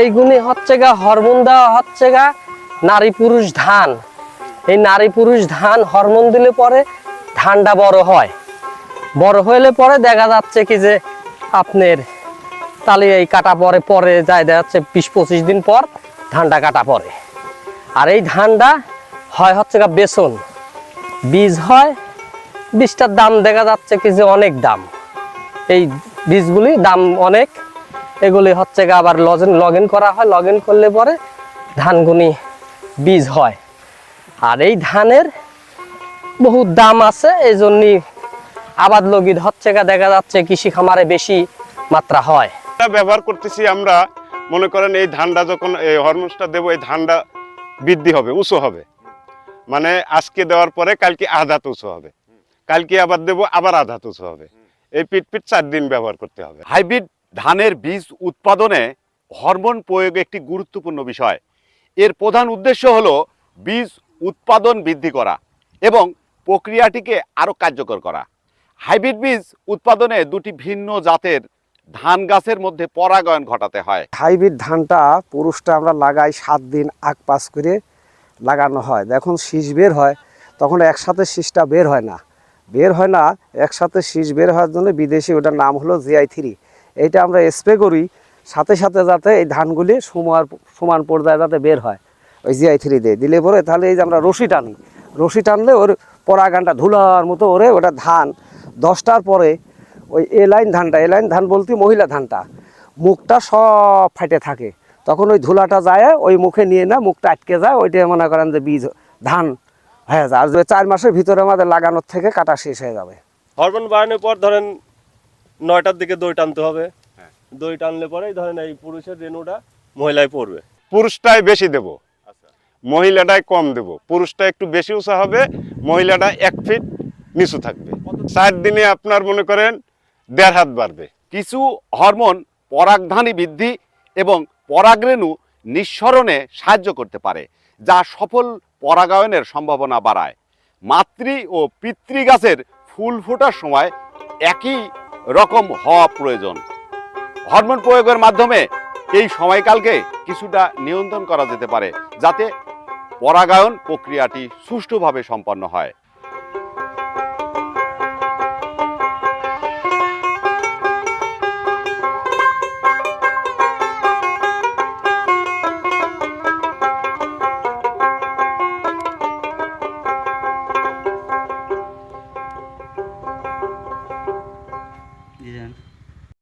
এইগুলি হচ্ছে গা, হরমোন দেওয়া হচ্ছে গা, নারী পুরুষ ধান। এই নারী পুরুষ ধান হরমোন দিলে পরে ধানটা বড় হয়। বড় হইলে পরে দেখা যাচ্ছে কি যে আপনার তালে এই কাটা পরে পরে যায় দেখা যাচ্ছে বিশ পঁচিশ দিন পর ধানটা কাটা পড়ে আর এই ধানটা হয় হচ্ছে গা বেসন। বীজ হয়, বীজটার দাম দেখা যাচ্ছে কি যে অনেক দাম। এই বীজগুলি দাম অনেক। এগুলি হচ্ছে গা আবার লগইন লগ ইন করা হয়। লগ ইন করলে পরে ধানগুনি বীজ হয়। আর এই ধানের বহুত দাম আছে এই জন্যই আবাদ লগিদ হচ্ছে গা দেখা যাচ্ছে কৃষি খামারে বেশি মাত্রা হয়। এটা ব্যবহার করতেছি আমরা মনে করেন এই ধানটা যখন এই হরমোনসটা দেবো এই ধানটা বৃদ্ধি হবে উঁচু হবে। মানে আজকে দেওয়ার পরে কালকে আধাত উঁচু হবে। কালকে আবার দেবো আবার আধাত উঁচু হবে। এই পিট পিট চার দিন ব্যবহার করতে হবে। হাইব্রিড ধানের বীজ উৎপাদনে হরমোন প্রয়োগ একটি গুরুত্বপূর্ণ বিষয়। এর প্রধান উদ্দেশ্য হল বীজ উৎপাদন বৃদ্ধি করা এবং প্রক্রিয়াটিকে আরও কার্যকর করা। হাইব্রিড বীজ উৎপাদনে দুটি ভিন্ন জাতের ধান গাছের মধ্যে পরাগায়ন ঘটাতে হয়। হাইব্রিড ধানটা পুরুষটা আমরা লাগাই সাত দিন আগ পাস করে লাগানো হয়। যখন শীষ বের হয়, তখন একসাথে শীষটা বের হয় না। বের হয় না, একসাথে শীষ বের হওয়ার জন্য বিদেশি ওটার নাম হলো জিআই থ্রি। এইটা আমরা স্প্রে করি, সাথে সাথে যাতে এই ধানগুলি সমান সমান পর্যায়ে যাতে বের হয়। ওই জিআই থ্রি দিয়ে। দিলে পরে তাহলে এই যে আমরা রশি টানি, রশি টানলে ওর পরাগানটা ধুলার মতো ওরে ওটা ধান, দশটার পরে ওই এ লাইন ধানটা এ লাইন ধান বলতে মহিলা ধানটা, মুখটা সব ফাটে থাকে। তখন ওই ধুলাটা যায়, ওই মুখে নিয়ে না মুখটা আটকে যায়, ওইটা মনে করেন যে বীজ, ধান হয়ে যায়। আর চার মাসের ভিতরে আমাদের লাগানোর থেকে কাটা শেষ হয়ে যাবে। হরমোন বাড়ানোর পর ধরেন নয়টার দিকে দই টানতে হবে। দই টানলে পরেই ধরেন এই পুরুষের রেণুটা মহিলায় পড়বে। পুরুষটাই বেশি দেব। মহিলাটাই কম দেব। পুরুষটা একটু বেশি উঁচা হবে মহিলাটা এক ফিট নিচু থাকবে। চার দিনে আপনার মনে করেন দেড় হাত বাড়বে। কিছু হরমোন পরাগধানী বৃদ্ধি এবং পরাগরেণু নিঃসরণে সাহায্য করতে পারে যা সফল পরাগায়নের সম্ভাবনা বাড়ায়। মাতৃ ও পিতৃ গাছের ফুল ফোটার সময় একই রকম হওয়া প্রয়োজন। হরমোন প্রয়োগের মাধ্যমে এই সময়কালকে কিছুটা নিয়ন্ত্রণ করা যেতে পারে, যাতে পরাগায়ন প্রক্রিয়াটি সুষ্ঠুভাবে সম্পন্ন হয়।